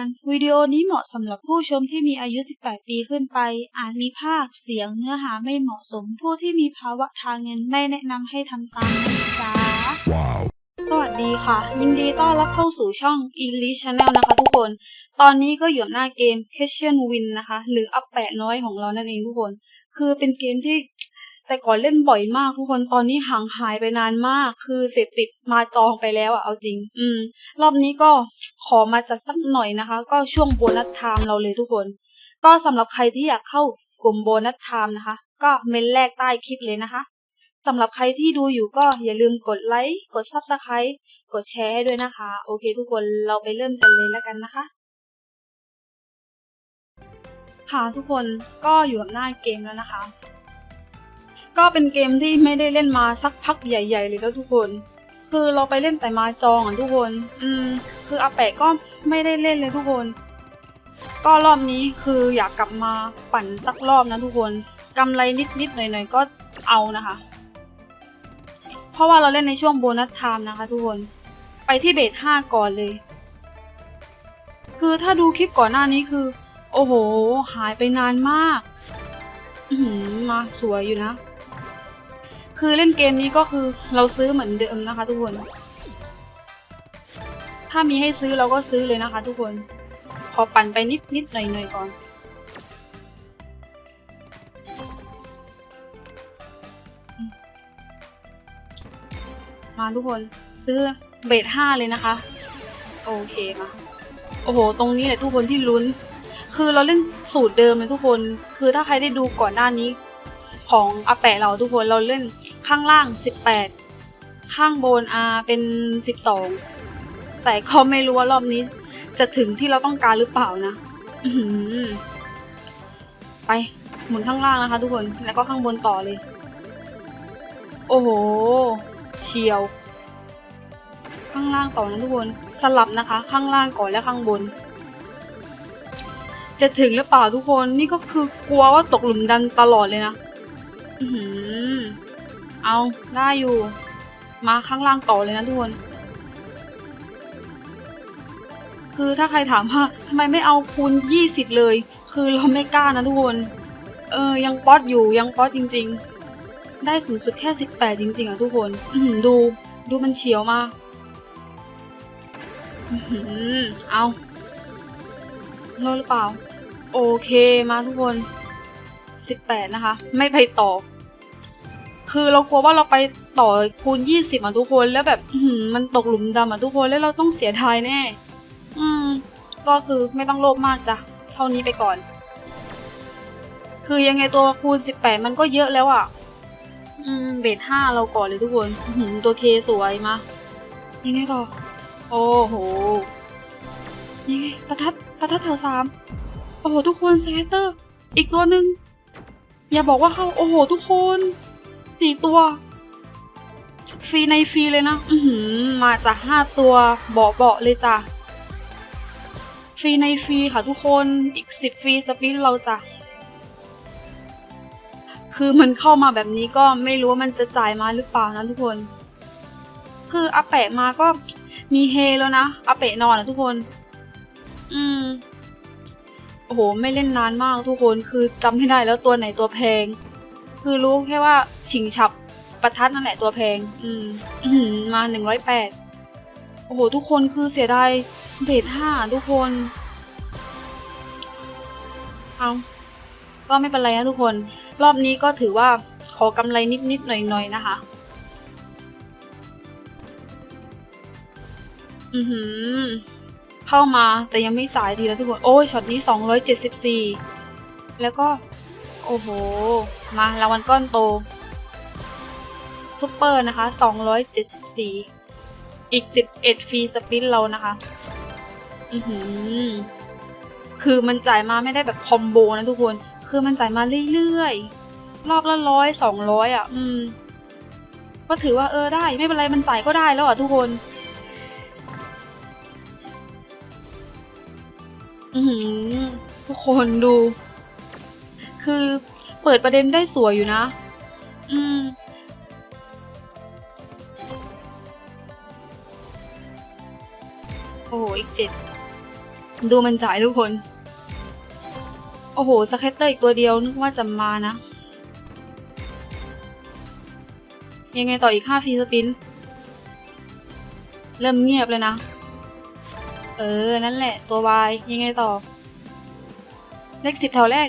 อนวิดีโอนี้เหมาะสำหรับผู้ชมที่มีอายุ 18 ปีขึ้นไป อาจมีภาพเสียงเนื้อหาไม่เหมาะสม ผู้ที่มีภาวะทางเงินไม่แนะนำให้ทำตามนะจ๊ะ Wow. สวัสดีค่ะ ยินดีต้อนรับเข้าสู่ช่อง English Channel นะคะทุกคน ตอนนี้ก็อยู่หน้าเกม Kitchen Win นะคะ หรืออัปแปะน้อยของเรานั่นเองทุกคน คือเป็นเกมที่ แต่ก่อนเล่นบ่อยมากทุกคนตอนนี้ห่างหายไปนานมาก คือเสพติดมาจองไปแล้วอะเอาจริง อืม รอบนี้ก็ขอมาจัดสักหน่อยนะคะ ก็ช่วงโบนัสไทม์เราเลยทุกคน ก็สำหรับใครที่อยากเข้ากลุ่มโบนัสไทม์นะคะ ก็เมนแรกใต้คลิปเลยนะคะสำหรับใครที่ดูอยู่ก็อย่าลืมกดไลค์ กด Subscribe กดแชร์ให้ด้วยนะคะ โอเคทุกคนเราไปเริ่มกันเลยแล้วกันนะคะค่ะทุกคนก็อยู่กับหน้าเกมแล้วนะคะ ก็เป็นเกมที่ไม่ได้เล่นมาสักพักใหญ่ ๆ เลยแล้วทุกคน คือเราไปเล่นแต่มาจองอะทุกคน อืม คืออาแปะก็ไม่ได้เล่นเลยทุกคน ก็รอบนี้คืออยากกลับมาปั่นสักรอบนะทุกคนกำไรนิดๆหน่อยๆก็เอานะคะ เพราะว่าเราเล่นในช่วงโบนัสไทม์นะคะ ทุกคน ไปที่เบสห้าก่อนเลย คือถ้าดูคลิปก่อนหน้านี้คือ โอ้โห หายไปนานมากอืมาสวยอยู่นะ คือเล่นเกมนี้ก็คือเราซื้อเหมือนเดิมนะคะ ทุกคน ถ้ามีให้ซื้อเราก็ซื้อเลยนะคะ ทุกคน ขอปั่นไปนิดนิดหน่อยหน่อยก่อน มาทุกคน ซื้อเบสห้าเลยนะคะ โอเคมาโอ้โห ตรงนี้แหละทุกคนที่ลุ้น คือเราเล่นสูตรเดิมเลยทุกคน คือถ้าใครได้ดูก่อนหน้านี้ของอาแปะเราทุกคนเราเล่น ข้างล่างสิบแปดข้างบนอาเป็นสิบสองแต่ก็ไม่รู้ว่ารอบนี้จะถึงที่เราต้องการหรือเปล่านะไปหมุนข้างล่างนะคะ ทุกคนแล้วก็ข้างบนต่อเลย โอ้โหเชียว ข้างล่างต่อนะทุกคนสลับนะคะ ข้างล่างก่อนและข้างบน จะถึงหรือเปล่าทุกคนนี่ก็คือกลัวว่าตกหลุมดันตลอดเลยนะอื เอาได้อยู่ มาข้างล่างต่อเลยนะทุกคน คือถ้าใครถามว่าทำไมไม่เอาคูณยี่สิบเลย คือเราไม่กล้านะทุกคน เออ ยังป๊อตอยู่ยังป๊อตจริง ๆ ได้สูงสุดแค่สิบแปดจริง ๆอะทุกคนดูดูมันเฉียวมากอื้อหือเอารอดหรือเปล่า โอเคมาทุกคนสิบแปดนะคะ ไม่ไปต่อ คือเรากลัวว่าเราไปต่อคูณยี่สิบอะทุกคนแล้วแบบมันตกหลุมดำอะทุกคนแล้วเราต้องเสียทายแน่ อืม ก็คือไม่ต้องโลภมากจ้ะเท่านี้ไปก่อน คือยังไงตัวคูณสิบแปดมันก็เยอะแล้วอะ อืมเบสห้าเราก่อนเลยทุกคนหือตัวเคสวยมายังไงต่อโอ้โหยังไงประทัดประทัดแถวสามโอ้โหทุกคนแซเตอร์ อีกตัวหนึ่งอย่าบอกว่าเข้าโอ้โหทุกคน สี่ตัว ฟรีในฟรีเลยนะ อือหือมาจากห้าตัวเบาเบาๆเลยจ้ะ ฟรีในฟรีค่ะทุกคน อีกสิบฟรีสปินเราจ้ะ คือมันเข้ามาแบบนี้ก็ไม่รู้ว่ามันจะจ่ายมาหรือเปล่านะทุกคน คืออาแปะมาก็มีเฮแล้วนะอาเปะนอนอะทุกคน อืม โอ้โห ไม่เล่นนานมากทุกคน คือจำไม่ได้แล้วตัวไหนตัวแพง คือรู้แค่ว่าฉิงฉับประทัดนั่นแหละตัวแพง อืมอือหือมาหนึ่งร้อยแปดโอ้โห ทุกคนคือเสียดายเบสห้าทุกคน เอาก็ไม่เป็นไรนะทุกคน รอบนี้ก็ถือว่าขอกำไรนิดๆหน่อยๆนะคะ อือหือ เข้ามาแต่ยังไม่สายดีแล้วทุกคน โอ้ยช็อตนี้สองร้อยเจ็ดสิบสี่แล้วก็ โอ้โห มารางวัลก้อนโตซุปเปอร์นะคะสองร้อยเจ็ดสี่อีกสิบเอ็ดฟรีสปินเรานะคะ อือหือ คือมันจ่ายมาไม่ได้แบบคอมโบนะทุกคน คือมันจ่ายมาเรื่อยๆ รอบละร้อยสองร้อยอะ อืม ก็ถือว่าเออได้ ไม่เป็นไรมันจ่ายก็ได้แล้วอะทุกคน อือหือ ทุกคนดู คือ เปิดประเด็นได้สวยอยู่นะ อืม โอ้โห อีกเจ็ด ดูมันจ่ายทุกคน โอ้โห สแคตเตอร์อีกตัวเดียว นึกว่าจะมานะ ยังไงต่ออีกห้าฟรีสปิน เริ่มเงียบเลยนะ เออ นั่นแหละ ตัววาย ยังไงต่อ เลขสิบแถวแรก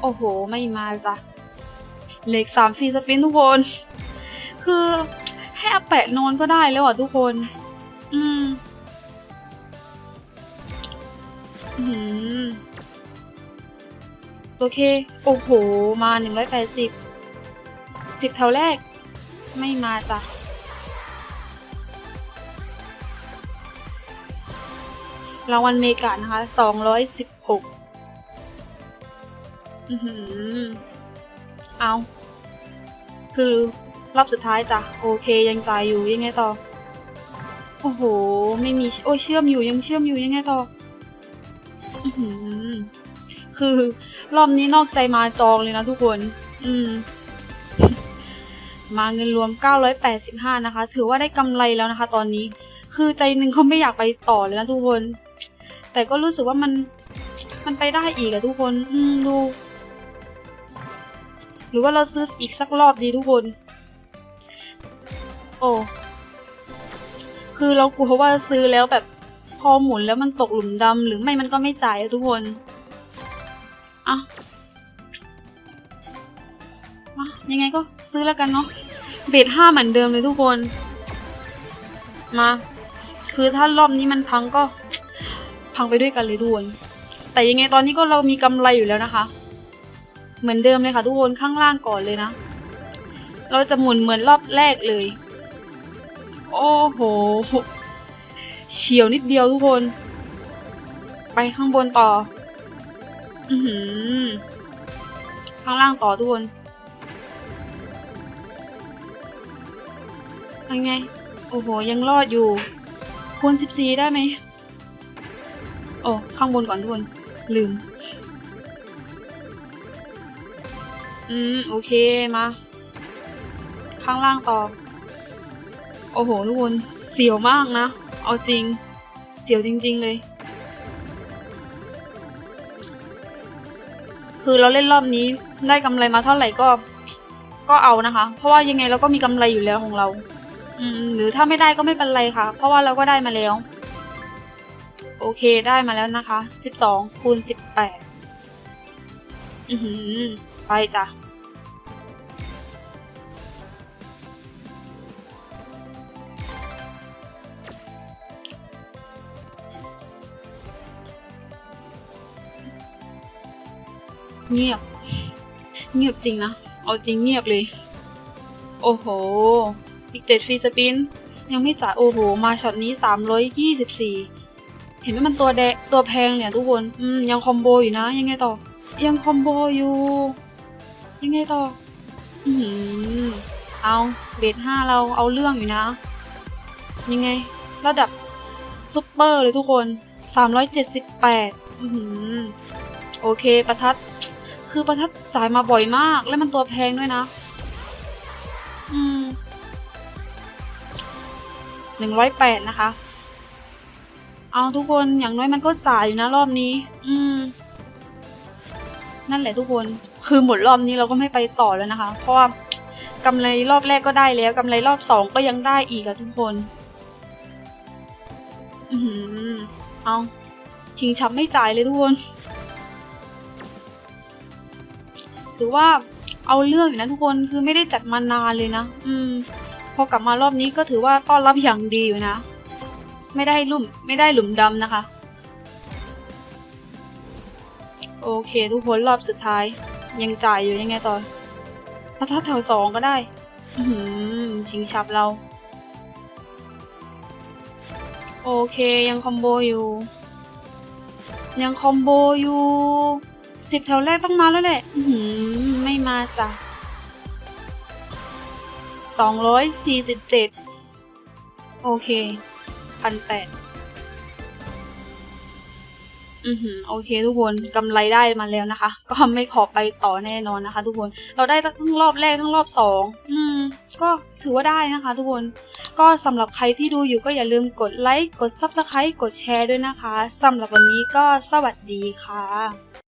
โอ้โห ไม่มาจ้ะเลขสามฟรีสปินทุกคน คือให้อาแปะนอนก็ได้แล้วอะทุกคน อืมอืมโอเค โอ้โห มาหนึ่งร้อยแปดสิบสิบแถวแรก ไม่มาจ้ะรางวัลเมกานะคะสองร้อยสิบหก อือหือ เอา คือ รอบสุดท้ายจ้ะ โอเคยังจ่ายอยู่ยังไงต่อ โอ้โห ไม่มี โอ้ยเชื่อมอยู่ยังเชื่อมอยู่ยังไงต่อ อือหือ คือ รอบนี้นอกใจมาจองเลยนะทุกคน อืม มาเงินรวม 985 นะคะ ถือว่าได้กำไรแล้วนะคะ ตอนนี้ คือใจหนึ่งเขาไม่อยากไปต่อเลยนะทุกคน แต่ก็รู้สึกว่ามัน มันไปได้อีกอะทุกคน อืม ดู หรือว่าเราซื้ออีกสักรอบดีทุกคน โอ้ คือเรากลัวว่าซื้อแล้วแบบพอหมุนแล้วมันตกหลุมดำหรือไม่มันก็ไม่จ่ายอะทุกคนอะมายังไงก็ซื้อแล้วกันเนาะ เบทห้าเหมือนเดิมเลยทุกคน มา คือถ้ารอบนี้มันพังก็พังไปด้วยกันเลยทุกคนแต่ยังไงตอนนี้ก็เรามีกำไรอยู่แล้วนะคะ เหมือนเดิมเลยค่ะทุกคนข้างล่างก่อนเลยนะ เราจะหมุนเหมือนรอบแรกเลย โอ้โหเฉียวนิดเดียวทุกคน ไปข้างบนต่อ อือหือ ข้างล่างต่อทุกคนยังไง โอ้โห ยังรอดอยู่คูณสิบสี่ได้ไหม โอ้ ข้างบนก่อนทุกคน ลืม อืม โอเค มา ข้างล่างต่อ โอ้โห ทุกคน เสียวมากนะ เอาจริง เสียวจริง ๆ เลย คือเราเล่นรอบนี้ได้กำไรมาเท่าไหร่ก็ ก็เอานะคะ เพราะว่ายังไงเราก็มีกำไรอยู่แล้วของเรา อืม หรือถ้าไม่ได้ก็ไม่เป็นไรค่ะ เพราะว่าเราก็ได้มาแล้ว โอเค ได้มาแล้วนะคะ สิบสองคูณสิบแปด อือหือไปจ้ะเงียบ เงียบจริงนะ เอาจริงเงียบเลย โอ้โห อีกเจ็ดฟรีสปิน ยังไม่จ่ายโอ้โห มาช็อตนี้สามร้อยยี่สิบสี่ เห็นไหมมันตัวแดงตัวแพงเนี่ยทุกคน อืม ยังคอมโบอยู่นะ ยังไงต่อ ยังคอมโบอยู่ ยังไงต่ออือหือเอาเบสห้าเราเอาเรื่องอยู่นะ ยังไง ระดับซุปเปอร์เลยทุกคนสามร้อยเจ็ดสิบแปดอือหือโอเคประทัด คือประทัดจ่ายมาบ่อยมาก แล้วมันตัวแพงด้วยนะ อืมหนึ่งร้อยแปดนะคะ เอาทุกคนอย่างน้อยมันก็จ่ายอยู่นะรอบนี้ อืม นั่นแหละทุกคน คือหมดรอบนี้เราก็ไม่ไปต่อแล้วนะคะ เพราะว่ากำไรรอบแรกก็ได้แล้วกำไรรอบสองก็ยังได้อีกอะทุกคน อือหือเอาชิงชับไม่จ่ายเลยทุกคนถือว่าเอาเรื่องอยู่นะทุกคน คือไม่ได้จัดมานานเลยนะ อืม พอกลับมารอบนี้ก็ถือว่าต้อนรับอย่างดีอยู่นะ ไม่ได้ลุ่มไม่ได้หลุมดำนะคะ โอเค ทุกคนรอบสุดท้าย ยังจ่ายอยู่ยังไงต่อถ้าถ้าแถวสองก็ได้ อือหือชิงชับเรา โอเคยังคอมโบอยู่ ยังคอมโบอยู่สิบแถวแรกต้องมาแล้วแหละ อือหือไม่มาจ้ะสองร้อยสี่สิบเจ็ดโอเคพันแปด อือหือโอเค ทุกคนกำไรได้มาแล้วนะคะ ก็ไม่ขอไปต่อแน่นอนนะคะ ทุกคนเราได้ทั้งรอบแรกทั้งรอบสองอืม ก็ถือว่าได้นะคะ ทุกคนก็สำหรับใครที่ดูอยู่ก็อย่าลืมกดไลค์กดซับสไครต์กดแชร์ด้วยนะคะสำหรับวันนี้ก็สวัสดีค่ะ